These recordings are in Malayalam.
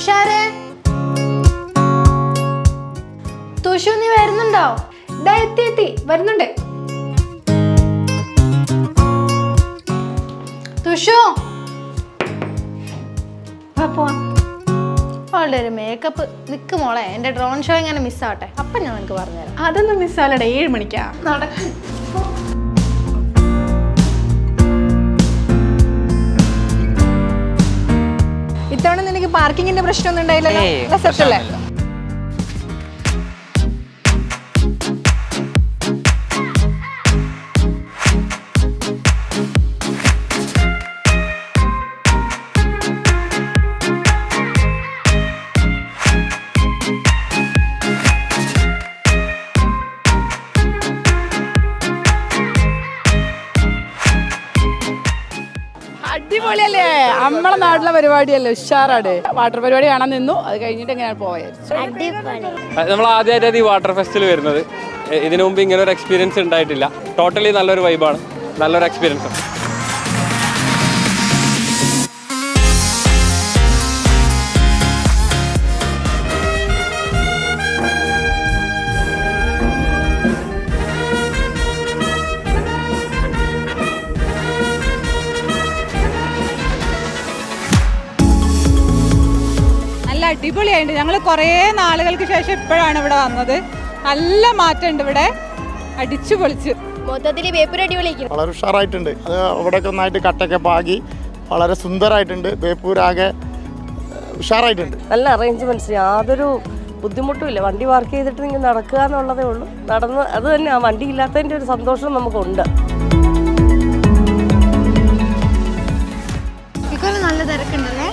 തുഷാരെ തുഷു നീ വരുന്നുണ്ടോ? ദാ എത്തി എത്തി. വരുന്നുണ്ട്. തുഷു. അവളുടെ ഒരു മേക്കപ്പ് നിക്ക് മോളെ എന്റെ ഡ്രോൺ ഷോ ഇങ്ങനെ മിസ്സാവട്ടെ അപ്പം ഞാൻ നിനക്ക് പറഞ്ഞുതരാം. അതൊന്നും മിസ്സാലട ഏഴ് മണിക്കാ. നടക്കും. ഇത്തവണ നിനക്ക് പാർക്കിങ്ങിന്റെ പ്രശ്നമൊന്നും ഉണ്ടായില്ലല്ലോ? ഏയ്, അടിപൊളിയല്ലേ? നമ്മളെ നാട്ടിലെ പരിപാടിയല്ലേ? ഉഷാറാണ്. വാട്ടർ പരിപാടി കാണാൻ നിന്നു. അത് കഴിഞ്ഞിട്ട് എങ്ങനെയാണ് പോയത് നമ്മൾ ആദ്യമായിട്ടാണ് ഈ വാട്ടർ ഫെസ്റ്റിൽ വരുന്നത്. ഇതിനു മുമ്പ് ഇങ്ങനെ ഒരു എക്സ്പീരിയൻസ് ഉണ്ടായിട്ടില്ല. ടോട്ടലി നല്ലൊരു വൈബാണ് നല്ലൊരു എക്സ്പീരിയൻസ് നല്ല അടിപൊളിയായിട്ടുണ്ട്. ഞങ്ങൾ കുറേ നാളുകൾക്ക് ശേഷം ഇപ്പോഴാണ് ഇവിടെ വന്നത്. നല്ല മാറ്റമുണ്ട് ഇവിടെ. അടിച്ചു പൊളിച്ചു. മൊത്തത്തിൽ പേപ്പർ അടിപൊളിയായിരിക്കും. വളരെ ഉഷാറായിട്ടുണ്ട്. അത് അവിടെയൊക്കെ ഒന്നായിട്ട് കട്ടൊക്കെ പാകി വളരെ സുന്ദരമായിട്ടുണ്ട് ബേപ്പൂരാകെ ഏഹ്, ഉഷാറായിട്ടുണ്ട്. നല്ല അറേഞ്ച്മെന്റ്സ് യാതൊരു ബുദ്ധിമുട്ടുമില്ല. വണ്ടി വർക്ക് ചെയ്തിട്ട് നിങ്ങൾ നടക്കുക എന്നുള്ളതേ ഉള്ളൂ. നടന്ന് അത് തന്നെ ആ വണ്ടി ഇല്ലാത്തതിന്റെ ഒരു സന്തോഷം നമുക്കുണ്ട്. നല്ല തിരക്കുണ്ടല്ലേ?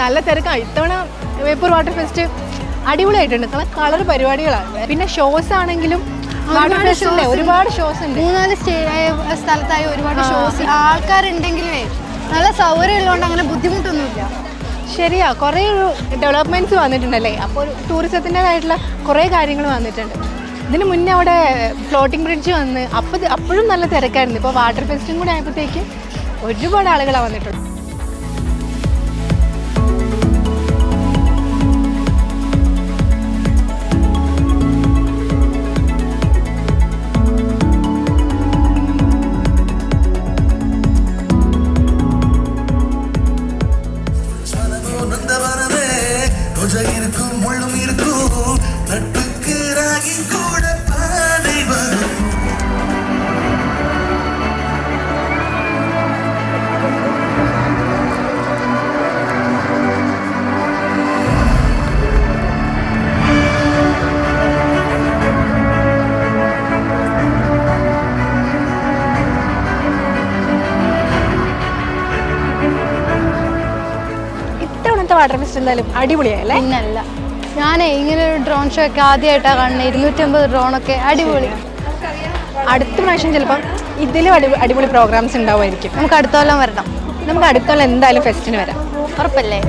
നല്ല തിരക്കാണ് ഇത്തവണ വേപ്പൂർ വാട്ടർ ഫെസ്റ്റ് അടിപൊളിയായിട്ടുണ്ട്. നല്ല കളർ പരിപാടികളാണ്. പിന്നെ ഷോസ് ആണെങ്കിലും ഒരുപാട് ഷോസ് ഉണ്ട്. മൂന്നാൽ സ്റ്റേ സ്ഥലത്തായി ഒരുപാട് ഷോസ് ആൾക്കാരുണ്ടെങ്കിലേ നല്ല സൗകര്യം ഉള്ളതുകൊണ്ട് അങ്ങനെ ബുദ്ധിമുട്ടൊന്നുമില്ല. ശരിയാ. കുറേ ഒരു ഡെവലപ്മെന്റ്സ് വന്നിട്ടുണ്ടല്ലേ? അപ്പോൾ ടൂറിസത്തിന്റെതായിട്ടുള്ള കുറേ കാര്യങ്ങൾ വന്നിട്ടുണ്ട്. ഇതിന് മുന്നേ അവിടെ ഫ്ലോട്ടിംഗ് ബ്രിഡ്ജ് വന്ന് അപ്പോൾ അപ്പോഴും നല്ല തിരക്കായിരുന്നു. ഇപ്പോൾ വാട്ടർ ഫെസ്റ്റും കൂടെ ആയപ്പോഴത്തേക്ക് ഒരുപാട് ആളുകളാണ് വന്നിട്ടുള്ളത്. ഇത്തവണത്തെ വാട്ടർ ഫെസ്റ്റ് എന്തായാലും അടിപൊളിയായല്ലേ? പിന്നല്ല ഞാനേ ഇങ്ങനെ ഒരു ഡ്രോൺ ഷോ ഒക്കെ ആദ്യമായിട്ടാണ് കാണുന്നത് ഇരുന്നൂറ്റമ്പത് ഡ്രോണൊക്കെ അടിപൊളി. അടുത്ത പ്രാവശ്യം ചിലപ്പം ഇതിലും അടി അടിപൊളി പ്രോഗ്രാംസ് ഉണ്ടാവുമായിരിക്കും. നമുക്ക് അടുത്തോളം വരണം. നമുക്ക് അടുത്തോളം എന്തായാലും ഫെസ്റ്റിന് വരാം. ഉറപ്പല്ലേ?